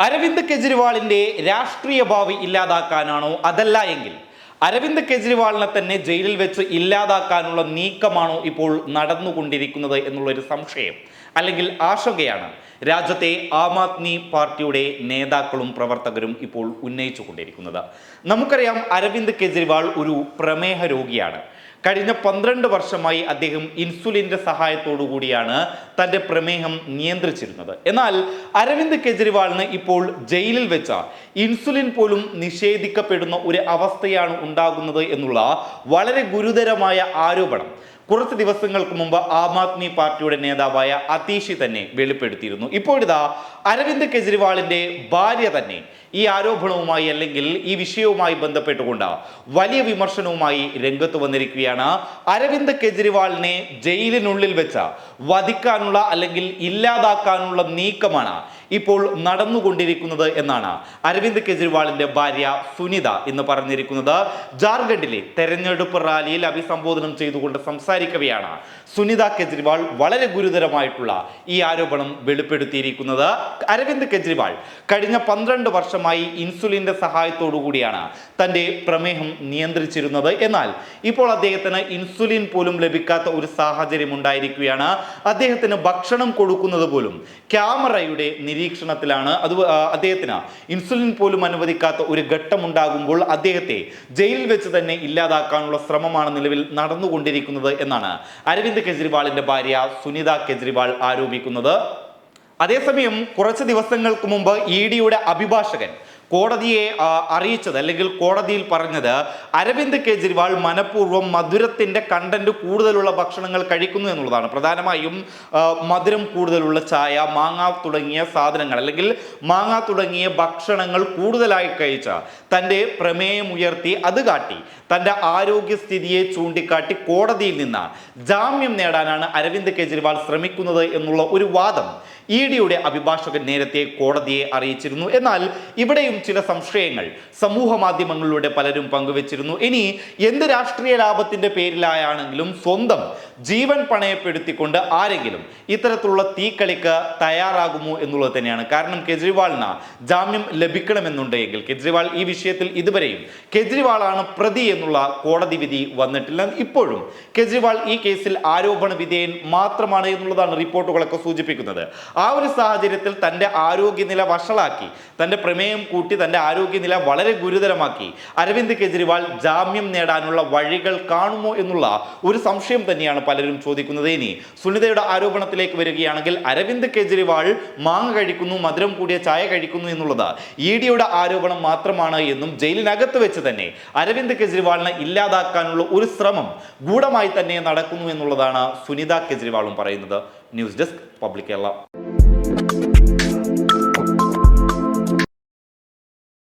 അരവിന്ദ് കെജ്രിവാളിന്റെ രാഷ്ട്രീയ ഭാവി ഇല്ലാതാക്കാനാണോ? അതല്ല എങ്കിൽ അരവിന്ദ് കെജ്രിവാളിനെ തന്നെ ജയിലിൽ വെച്ച് ഇല്ലാതാക്കാനുള്ള നീക്കമാണോ ഇപ്പോൾ നടന്നുകൊണ്ടിരിക്കുന്നത് എന്നുള്ളൊരു സംശയം അല്ലെങ്കിൽ ആശങ്കയാണ് രാജ്യത്തെ ആം ആദ്മി പാർട്ടിയുടെ നേതാക്കളും പ്രവർത്തകരും ഇപ്പോൾ ഉന്നയിച്ചു കൊണ്ടിരിക്കുന്നത് നമുക്കറിയാം അരവിന്ദ് കെജ്രിവാൾ ഒരു പ്രമേഹ രോഗിയാണ്. കഴിഞ്ഞ പന്ത്രണ്ട് വർഷമായി അദ്ദേഹം ഇൻസുലിന്റെ സഹായത്തോടു കൂടിയാണ് തന്റെ പ്രമേഹം നിയന്ത്രിച്ചിരുന്നത്. എന്നാൽ അരവിന്ദ് കെജ്രിവാളിന് ഇപ്പോൾ ജയിലിൽ വെച്ച ഇൻസുലിൻ പോലും നിഷേധിക്കപ്പെടുന്ന ഒരു അവസ്ഥയാണ് ഉണ്ടാകുന്നത് എന്നുള്ള വളരെ ഗുരുതരമായ ആരോപണം കുറച്ച് ദിവസങ്ങൾക്ക് മുമ്പ് ആം ആദ്മി പാർട്ടിയുടെ നേതാവായ അതീഷി തന്നെ വെളിപ്പെടുത്തിയിരുന്നു. ഇപ്പോഴിതാ അരവിന്ദ് കെജ്രിവാളിന്റെ ഭാര്യ തന്നെ ഈ ആരോപണവുമായി അല്ലെങ്കിൽ ഈ വിഷയവുമായി ബന്ധപ്പെട്ടുകൊണ്ട് വലിയ വിമർശനവുമായി രംഗത്ത് വന്നിരിക്കുകയാണ്. അരവിന്ദ് കെജ്രിവാളിനെ ജയിലിനുള്ളിൽ വെച്ച വധിക്കാനുള്ള അല്ലെങ്കിൽ ഇല്ലാതാക്കാനുള്ള നീക്കമാണ് ഇപ്പോൾ നടന്നുകൊണ്ടിരിക്കുന്നത് എന്നാണ് അരവിന്ദ് കെജ്രിവാളിന്റെ ഭാര്യ സുനിത എന്ന് പറഞ്ഞിരിക്കുന്നത്. ജാർഖണ്ഡിലെ തെരഞ്ഞെടുപ്പ് റാലിയിൽ അഭിസംബോധനം ചെയ്തുകൊണ്ട് സംസാരിക്കവെയാണ് സുനിത കെജ്രിവാൾ വളരെ ഗുരുതരമായിട്ടുള്ള ഈ ആരോപണം വെളിപ്പെടുത്തിയിരിക്കുന്നത്. അരവിന്ദ് കെജ്രിവാൾ കഴിഞ്ഞ പന്ത്രണ്ട് വർഷമായി ഇൻസുലിന്റെ സഹായത്തോടു കൂടിയാണ് തന്റെ പ്രമേഹം നിയന്ത്രിച്ചിരുന്നത്. എന്നാൽ ഇപ്പോൾ അദ്ദേഹത്തിന് ഇൻസുലിൻ പോലും ലഭിക്കാത്ത ഒരു സാഹചര്യം ഉണ്ടായിരിക്കുകയാണ്. അദ്ദേഹത്തിന് ഭക്ഷണം കൊടുക്കുന്നത് പോലും ക്യാമറയുടെ നിരീക്ഷണത്തിലാണ്. അത് അദ്ദേഹത്തിന് ഇൻസുലിൻ പോലും അനുവദിക്കാത്ത ഒരു ഘട്ടം ഉണ്ടാകുമ്പോൾ അദ്ദേഹത്തെ ജയിലിൽ വെച്ച് തന്നെ ഇല്ലാതാക്കാനുള്ള ശ്രമമാണ് നിലവിൽ നടന്നുകൊണ്ടിരിക്കുന്നത് എന്നാണ് അരവിന്ദ് കെജ്രിവാളിന്റെ ഭാര്യ സുനിത കെജ്രിവാൾ ആരോപിക്കുന്നത്. അതേസമയം കുറച്ച് ദിവസങ്ങൾക്ക് മുമ്പ് ഇ ഡിയുടെ അഭിഭാഷകൻ കോടതിയെ അറിയിച്ചത് അല്ലെങ്കിൽ കോടതിയിൽ പറഞ്ഞത് അരവിന്ദ് കെജ്രിവാൾ മനഃപൂർവം മധുരത്തിന്റെ കണ്ടന്റ് കൂടുതലുള്ള ഭക്ഷണങ്ങൾ കഴിക്കുന്നു എന്നുള്ളതാണ്. പ്രധാനമായും മധുരം കൂടുതലുള്ള ചായ മാങ്ങ തുടങ്ങിയ സാധനങ്ങൾ അല്ലെങ്കിൽ മാങ്ങ തുടങ്ങിയ ഭക്ഷണങ്ങൾ കൂടുതലായി കഴിച്ച തന്റെ പ്രമേയം ഉയർത്തി അത് കാട്ടി തന്റെ ആരോഗ്യസ്ഥിതിയെ ചൂണ്ടിക്കാട്ടി കോടതിയിൽ നിന്ന് ജാമ്യം നേടാനാണ് അരവിന്ദ് കെജ്രിവാൾ ശ്രമിക്കുന്നത് എന്നുള്ള ഒരു വാദം ഇ ഡിയുടെ അഭിഭാഷകൻ നേരത്തെ കോടതിയെ അറിയിച്ചിരുന്നു. എന്നാൽ ഇവിടെയും ചില സംശയങ്ങൾ സമൂഹ മാധ്യമങ്ങളിലൂടെ പലരും പങ്കുവച്ചിരുന്നു. ഇനി എന്ത് രാഷ്ട്രീയ ലാഭത്തിന്റെ പേരിലായാണെങ്കിലും സ്വന്തം ജീവൻ പണയപ്പെടുത്തിക്കൊണ്ട് ആരെങ്കിലും ഇത്തരത്തിലുള്ള തീക്കളിക്ക് തയ്യാറാകുമോ എന്നുള്ളത് തന്നെയാണ്. കാരണം കെജ്രിവാളിന് ജാമ്യം ലഭിക്കണമെന്നുണ്ടെങ്കിൽ കെജ്രിവാൾ ഈ വിഷയത്തിൽ ഇതുവരെയും കെജ്രിവാളാണ് പ്രതി എന്നുള്ള കോടതി വിധി വന്നിട്ടില്ല. ഇപ്പോഴും കെജ്രിവാൾ ഈ കേസിൽ ആരോപണ വിധേയൻ മാത്രമാണ് എന്നുള്ളതാണ് റിപ്പോർട്ടുകളൊക്കെ സൂചിപ്പിക്കുന്നത്. ആ ഒരു സാഹചര്യത്തിൽ തന്റെ ആരോഗ്യനില വഷളാക്കി തന്റെ പ്രമേയം കൂട്ടി തന്റെ ആരോഗ്യനില വളരെ ഗുരുതരമാക്കി. അരവിന്ദ് കെജ്രിവാൾ ജാമ്യം നേടാനുള്ള വഴികൾ കാണുമോ എന്നുള്ള ഒരു സംശയം തന്നെയാണ് പലരും ചോദിക്കുന്നത്. ഇനി സുനിതയുടെ ആരോപണത്തിലേക്ക് വരികയാണെങ്കിൽ അരവിന്ദ് കെജ്രിവാൾ മാങ്ങ കഴിക്കുന്നു മധുരം കൂടിയ ചായ കഴിക്കുന്നു എന്നുള്ളത് ഇ ഡിയുടെ ആരോപണം മാത്രമാണ് എന്നും ജയിലിനകത്ത് വെച്ച് തന്നെ അരവിന്ദ് കെജ്രിവാളിനെ ഇല്ലാതാക്കാനുള്ള ഒരു ശ്രമം ഗൂഢമായി തന്നെ നടക്കുന്നു എന്നുള്ളതാണ് സുനിത കെജ്രിവാളും പറയുന്നത്. News desk public Kerala.